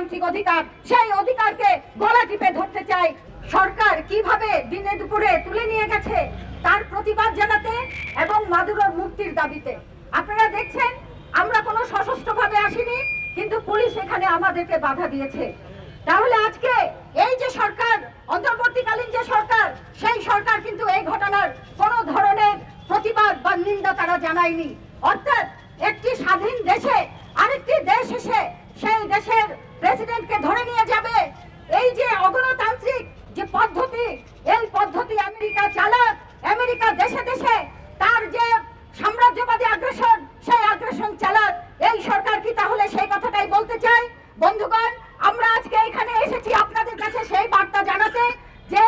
গণতান্ত্রিক অধিকার, সেই অধিকারকে গলা টিপে ধরতে চাই। সরকার কীভাবে দিনে দুপুরে তুলে নিয়ে গেছে তার প্রতিবাদ জানাতে এবং মাদুরোর মুক্তির দাবিতে। আপনারা দেখছেন, আমরা কোনো সশস্ত্রভাবে আসিনি, কিন্তু পুলিশ এখানে আমাদেরকে বাধা দিয়েছে। তাহলে আজকে এই যে সরকার, অন্তর্বর্তীকালীন যে সরকার, সেই সরকার কিন্তু এই ঘটনার কোনো ধরনের প্রতিবাদ বা নিন্দা তারা জানায়নি। অর্থাৎ একটি স্বাধীন দেশে ধরে নিয়ে যাবে। এই যে অগণতান্ত্রিক যে পদ্ধতি, এই পদ্ধতি আমেরিকা চালাক, আমেরিকা দেশে দেশে তার যে সাম্রাজ্যবাদী আগ্রাসন, সেই আগ্রাসন চালাক। এই সরকার কি তাহলে সেই কথাটাই বলতে চাই বন্ধুগণ, আমরা আজকে এখানে এসেছি আপনাদের কাছে সেই বার্তা জানাতে যে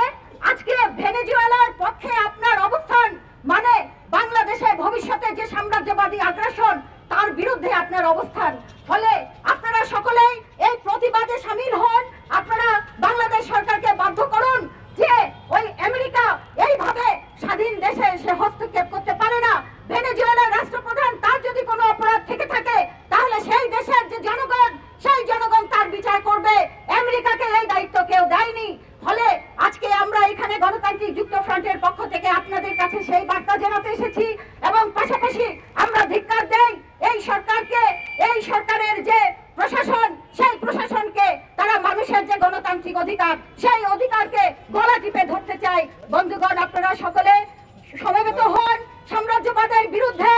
আজকে ভেনেজুয়েলার পক্ষে আপনার অবস্থান মানে বাংলাদেশে ভবিষ্যতে যে সাম্রাজ্যবাদী আগ্রাসন, তার বিরুদ্ধে আপনার অবস্থান। ফলে আপনারা সকলেই এই প্রতিবাদে সামিল হন আপনারা বাংলাদেশ সরকারকে বাধ্য করুন যে ওই আমেরিকা এইভাবে স্বাধীন দেশে সে হস্তক্ষেপ করতে পারে না ভেনেজুয়েলার রাষ্ট্রপ্রধান তার যদি কোনো অপরাধ থেকে থাকে তাহলে সেই দেশের যে জনগণ সেই জনগণ তার বিচার করবে আমেরিকাকে এই দায়িত্ব কেউ দেয়নি ফলে আজকে আমরা এখানে গণতান্ত্রিক যুক্ত ফ্রন্টের পক্ষ থেকে আপনাদের কাছে সেই বার্তা জানাতে এসেছি এবং পাশাপাশি আমরা ধিক্কার দেই এই সরকারকে, এই সরকারের যে প্রশাসন, সেই প্রশাসনকে, তারা মানুষের যে গণতান্ত্রিক অধিকার, সেই অধিকারকে গলা টিপে ধরতে চায় বন্ধুগণ, আপনারা সকলে সমবেত হন। সাম্রাজ্যবাদের বিরুদ্ধে